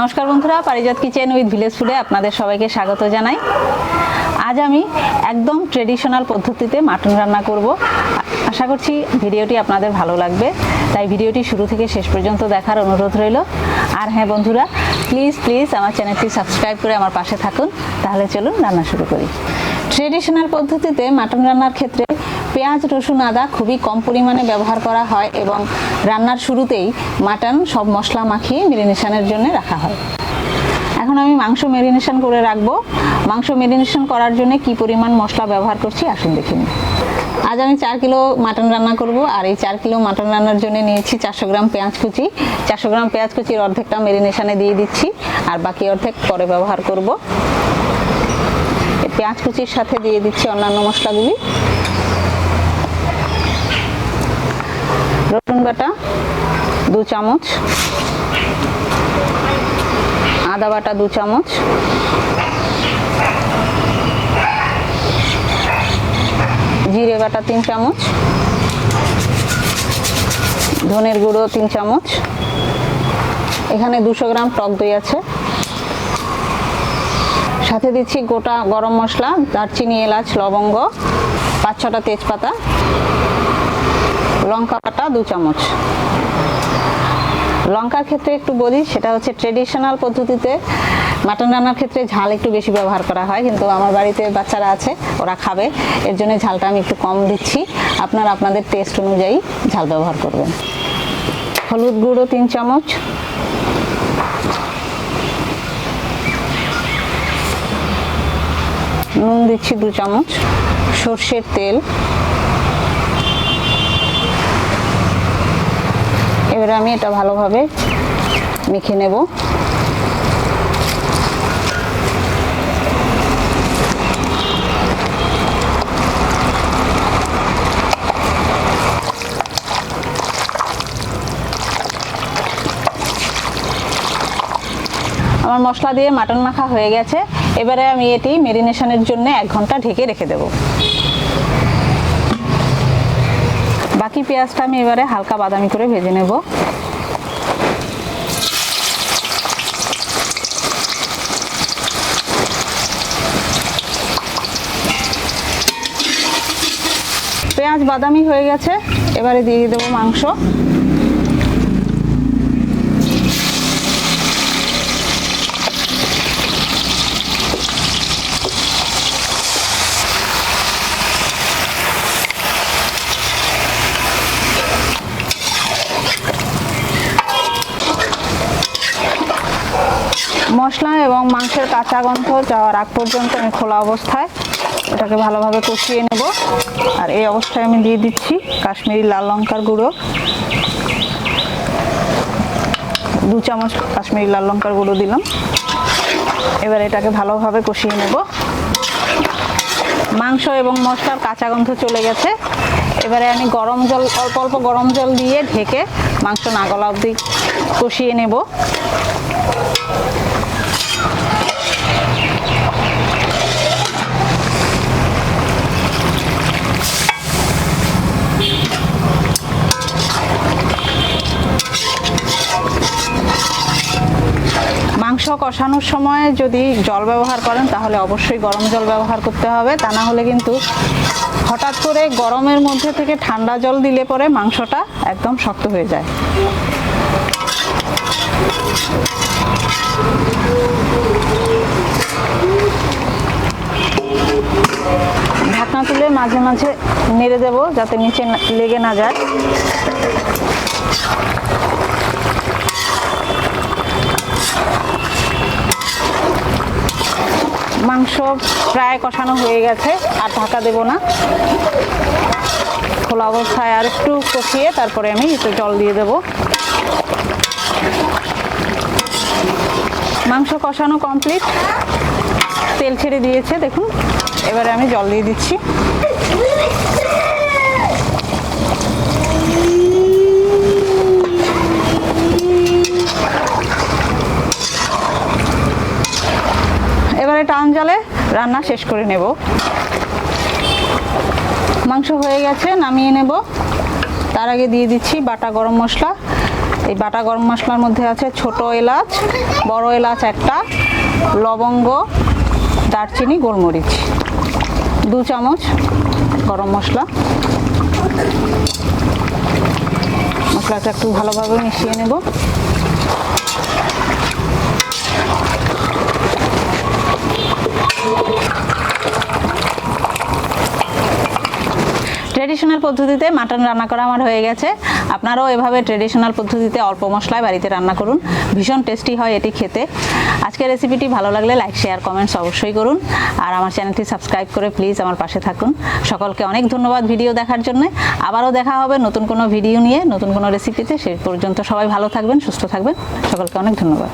নমস্কার বন্ধুরা, পারিজাত kitchen with village ফুডে আপনাদের সবাইকে স্বাগত জানাই। আজ আমি একদম ট্রেডিশনাল পদ্ধতিতে মাটন রান্না করব। আশা করছি ভিডিওটি আপনাদের ভালো লাগবে। তাই ভিডিওটি শুরু থেকে শেষ পর্যন্ত দেখার অনুরোধ রইল। আর হ্যাঁ বন্ধুরা প্লিজ প্লিজ আমার চ্যানেলটি সাবস্ক্রাইব করে আমার পাশে থাকুন। তাহলে চলুন রান্না শুরু করি। ট্রেডিশনাল পদ্ধতিতে মাটন রান্নার ক্ষেত্রে পেঁয়াজ, রসুন, আদা খুবই কম পরিমাণে ব্যবহার করা হয় এবং রান্নার শুরুতেই মাটন সব মশলা মাখিয়ে মেরিনেশনের জন্য রাখা হয়। এখন আমি মাংস মেরিনেশন করে রাখব। মাংস মেরিনেশন করার জন্য কি পরিমাণ মশলা ব্যবহার করছি আসুন দেখে আজ আমি চার কিলো মাটন রান্না করব আর এই চার কিলো মাটন রান্নার জন্য নিয়েছি চারশো গ্রাম পেঁয়াজ কুচি। চারশো গ্রাম পেঁয়াজ কুচির অর্ধেকটা মেরিনেশনে দিয়ে দিচ্ছি আর বাকি অর্ধেক পরে ব্যবহার করব। পেঁয়াজ কুচির সাথে দিয়ে দিচ্ছি অন্যান্য মশলাগুলি রসুন বাটা, দু চামচ। আদা বাটা, দু চামচ। জিরে বাটা, তিন চামচ। ধনের গুঁড়ো, তিন চামচ। এখানে দুশো গ্রাম টক দই আছে। সাথে দিচ্ছি গোটা গরম মশলা, দারচিনি, এলাচ, লবঙ্গ, পাঁচ ছটা তেজপাতা। লঙ্কা বাটা দু চামচ। লঙ্কার ক্ষেত্রে একটু বলি, সেটা হচ্ছে ট্রেডিশনাল পদ্ধতিতে মাটন রান্নার ক্ষেত্রে ঝাল একটু বেশি ব্যবহার করা হয়, কিন্তু আমার বাড়িতে বাচ্চারা আছে, ওরা খাবে। এর জন্য ঝালটা আমি একটু কম দিচ্ছি। আপনারা আপনাদের টেস্ট অনুযায়ী ঝাল ব্যবহার করবেন। হলুদ গুঁড়ো তিন চামচ। নুন দিচ্ছি দু চামচ। সর্ষের তেল। এবারে আমি এটা ভালোভাবে মেখে নেব। আমার মশলা দিয়ে মাটন মাখা হয়ে গেছে। এবারে আমি এটি মেরিনেশনের জন্য এক ঘণ্টা ঢেকে রেখে দেবো। বাকি পেঁয়াজটা আমি এবারে হালকা বাদামি করে ভেজে নেব। পেঁয়াজ বাদামি হয়ে গেছে, এবারে দিয়ে দেবো মাংস। মশলা এবং মাংসের কাঁচা গন্ধ যাওয়ার আগ পর্যন্ত আমি খোলা অবস্থায় এটাকে ভালোভাবে কষিয়ে নেব। আর এই অবস্থায় আমি দিয়ে দিচ্ছি কাশ্মীরি লাল লঙ্কার গুঁড়ো। দু চামচ কাশ্মীরি লাল লঙ্কার গুঁড়ো দিলাম। এবার এটাকে ভালোভাবে কষিয়ে নেব। মাংস এবং মশলার কাঁচা গন্ধ চলে গেছে। এবারে আমি গরম জল, অল্প অল্প গরম জল দিয়ে ঢেকে মাংস না গলা অবধি কষিয়ে নেব। মাংস কষানোর সময় যদি জল ব্যবহার করেন, তাহলে অবশ্যই গরম জল ব্যবহার করতে হবে। তা না হলে কিন্তু হঠাৎ করে গরমের মধ্যে থেকে ঠান্ডা জল দিলে পরে মাংসটা একদম শক্ত হয়ে যায়। ঢাকনা তুলে মাঝে মাঝে নেড়ে দেব যাতে নিচে লেগে না যায়। মাংস প্রায় কষানো হয়ে গেছে, আর ঢাকা দেব না। খোলা অবস্থায় আর একটু কষিয়ে তারপরে আমি একটু জল দিয়ে দেব। মাংস কষানো কমপ্লিট। তেল ছেড়ে দিয়েছে, দেখুন। এবারে আমি জল দিয়ে দিচ্ছি এবারে টান জলে রান্না শেষ করে নেব। মাংস হয়ে গেছে, নামিয়ে নেব। তার আগে দিয়ে দিচ্ছি বাটা গরম মশলা। এই বাটা গরম মশলার মধ্যে আছে ছোট এলাচ, বড় এলাচ একটা, লবঙ্গ, দারচিনি, গোলমরিচ। দু চামচ গরম মশলা। মশলাটা একটু ভালোভাবে মিশিয়ে নেব। ট্রেডিশনাল পদ্ধতিতে মাটন রান্না করা আমার হয়ে গেছে। আপনারাও এভাবে ট্রেডিশনাল পদ্ধতিতে অল্প মশলায় বাড়িতে রান্না করুন। ভীষণ টেস্টি হয় এটি খেতে। আজকের রেসিপিটি ভালো লাগলে লাইক শেয়ার কমেন্টস অবশ্যই করুন। আর আমার চ্যানেলটি সাবস্ক্রাইব করে প্লিজ আমার পাশে থাকুন। সকলকে অনেক ধন্যবাদ ভিডিও দেখার জন্য। আবারও দেখা হবে নতুন কোনো ভিডিও নিয়ে, নতুন কোনো রেসিপিতে সেই পর্যন্ত সবাই ভালো থাকবেন, সুস্থ থাকবেন। সকলকে অনেক ধন্যবাদ।